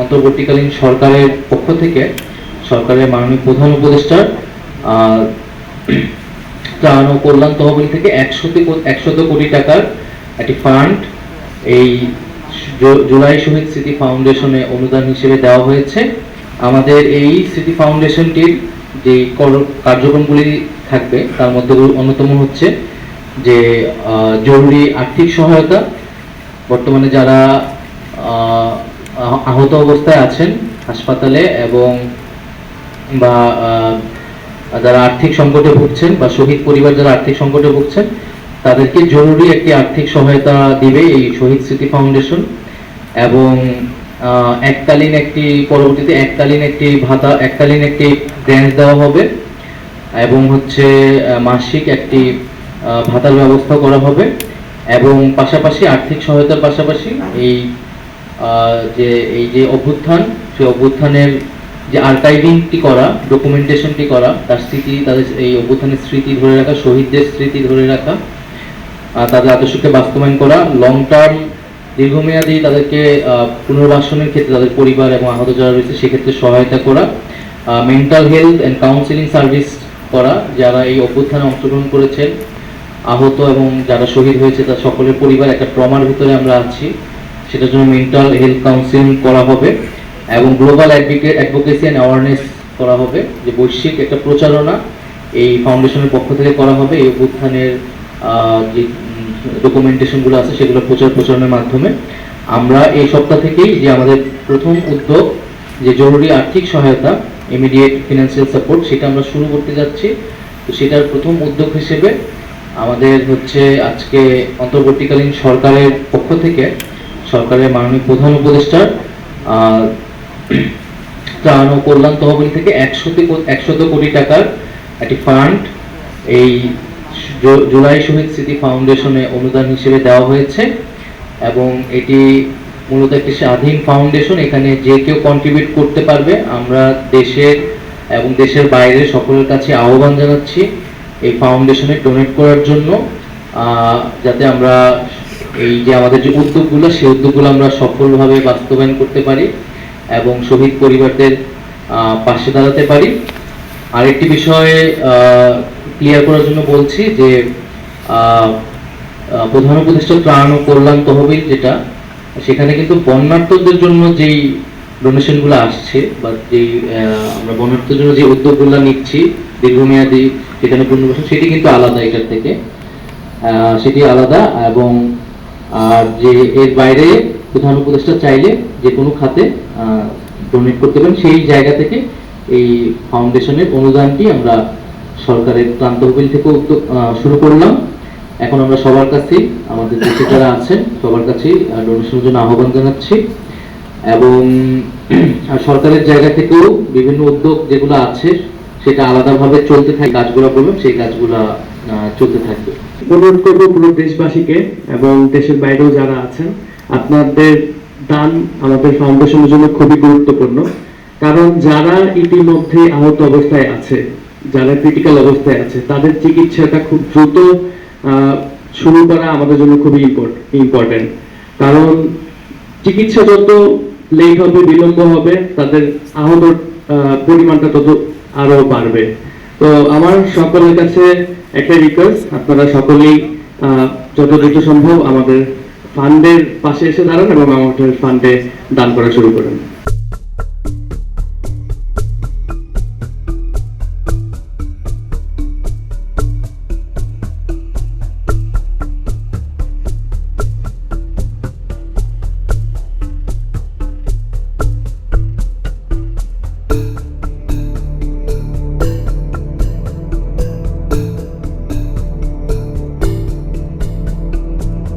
অন্তর্বর্তীকালীন সরকারের পক্ষ থেকে, সরকারের মাননীয় প্রধান উপদেষ্টার ত্রাণ ও কল্যাণ তহবিল থেকে একশোতে একশত কোটি টাকার একটি ফান্ড এই জুলাই শহীদ স্মৃতি ফাউন্ডেশনে অনুদান হিসেবে দেওয়া হয়েছে। আমাদের এই স্মৃতি ফাউন্ডেশনটির যে কার্যক্রমগুলি থাকবে, তার মধ্যে অন্যতম হচ্ছে যে জরুরি আর্থিক সহায়তা। বর্তমানে যারা আহত অবস্থায় আছেন হাসপাতালে এবং বা যারা আর্থিক সংকটে ভুগছেন বা শহীদ পরিবার যারা আর্থিক সংকটে ভুগছেন, তাদেরকে জরুরি একটি আর্থিক সহায়তা দিবে এই শহীদ স্মৃতি ফাউন্ডেশন এবং এককালীন একটি, পরবর্তীতে এককালীন একটি ভাতা, এককালীন একটি গ্র্যান্ট দেওয়া হবে এবং হচ্ছে মাসিক একটি ভাতার ব্যবস্থা করা হবে এবং পাশাপাশি আর্থিক সহায়তার পাশাপাশি এই যে এই যে অভ্যুত্থান সেই অভ্যুত্থানের যে আর্কাইভিংটি করা ডকুমেন্টেশনটি করা, তার স্মৃতি, তাদের এই অভ্যুত্থানের স্মৃতি ধরে রাখা, শহীদদের স্মৃতি ধরে রাখা তাদের আদর্শকে বাস্তবায়ন করা লং টার্ম দীর্ঘমেয়াদী তাদেরকে পুনর্বাসনের ক্ষেত্রে তাদের পরিবার এবং আহত যারা রয়েছে, সেক্ষেত্রে সহায়তা করা mental health and counselling service করা, যারা এই অভ্যুত্থানে অংশগ্রহণ করেছেন, আহত এবং যারা শহীদ হয়েছে, তার সকলের পরিবার, একটা ট্রমার ভিতরে আমরা আছি। সেটার জন্য মেন্টাল হেলথ কাউন্সিলিং করা হবে এবং গ্লোবাল অ্যাডভোকেসি অ্যান্ড অ্যাওয়ারনেস করা হবে, যে বৈশ্বিক একটা প্রচারণা এই ফাউন্ডেশনের পক্ষ থেকে করা হবে, এই অভ্যুত্থানের যে ডকুমেন্টেশনগুলো আছে সেগুলো প্রচার প্রচারণের মাধ্যমে। আমরা এই সপ্তাহ থেকেই যে আমাদের প্রথম উদ্যোগ, যে জরুরি আর্থিক সহায়তা ইমিডিয়েট ফিনান্সিয়াল সাপোর্ট সেটা আমরা শুরু করতে যাচ্ছি। তো সেটার প্রথম উদ্যোগ হিসেবে আমাদের হচ্ছে আজকে অন্তর্বর্তীকালীন সরকারের পক্ষ থেকে সরকারের মাননীয় প্রধান উপদেষ্টার ত্রাণ ও কল্যাণ তহবিল থেকে একশোতে একশত কোটি টাকার একটি ফান্ড এই জুলাই শহীদ স্মৃতি ফাউন্ডেশনে অনুদান হিসেবে দেওয়া হয়েছে এবং এটি মূলত একটি স্বাধীন ফাউন্ডেশন, এখানে যে কেউ কন্ট্রিবিউট করতে পারবে, আমরা দেশের এবং দেশের বাইরে সকলের কাছে আহ্বান জানাচ্ছি এই ফাউন্ডেশনে ডোনেট করার জন্য যাতে আমরা এই যে আমাদের যে উদ্যোগগুলো, সেই উদ্যোগগুলো আমরা সফলভাবে বাস্তবায়ন করতে পারি এবং শহীদ পরিবারদের পাশে দাঁড়াতে পারি। আরেকটি বিষয়ে ক্লিয়ার করার জন্য বলছি যে প্রধান উপদেষ্টা ত্রাণ ও কল্যাণ তহবিল যেটা, সেখানে কিন্তু বন্যার্থদের জন্য যেই ডোনেশনগুলো আসছে বা যেই আমরা বন্যার্থদের জন্য যে উদ্যোগগুলো নিচ্ছি দীর্ঘমেয়াদী যেখানে পুনর্বাসন সেটি কিন্তু আলাদা এটার থেকে। সেটি আলাদা এবং আর যে এর বাইরে প্রধান উপদেষ্টা চাইলে যে কোনো খাতে ডোনেট করতে পারেন, সেই জায়গা থেকে এই ফাউন্ডেশনের অনুদানটি আমরা সরকারের ত্রাণ তহবিল থেকে উদ্যোগ শুরু করলাম। এখন আমরা সবার কাছেই, আমাদের দেশে যারা আছেন, সবার কাছেই ডোনেশনের জন্য আহ্বান জানাচ্ছি। এবং সরকারের জায়গা থেকেও বিভিন্ন উদ্যোগ যেগুলো আছে, সেটা আলাদাভাবে চলতে থাকে কাজগুলো বললাম সেই কাজগুলো চলতে থাকবে। অনুরোধ করব পুরো দেশবাসীকে এবং দেশের বাইরেও যারা আছেন আপনাদের দান আমাদের ফাউন্ডেশনের জন্য খুবই গুরুত্বপূর্ণ। কারণ যারা ইতিমধ্যে আহত অবস্থায় আছে যারা ক্রিটিক্যাল অবস্থায় আছে তাদের চিকিৎসাটা খুব দ্রুত শুরু করা আমাদের জন্য খুবই ইম্পর্টেন্ট কারণ চিকিৎসা যত লেট হবে বিলম্ব হবে তাদের আহত আহ, পরিমাণটা তত আরও বাড়বে। তো আমার সকলের কাছে একটা রিকোয়েস্ট আপনারা সকলেই যত দ্রুত সম্ভব আমাদের ফান্ডের পাশে এসে দাঁড়ান এবং আমাদের ফান্ডে দান করা শুরু করেন।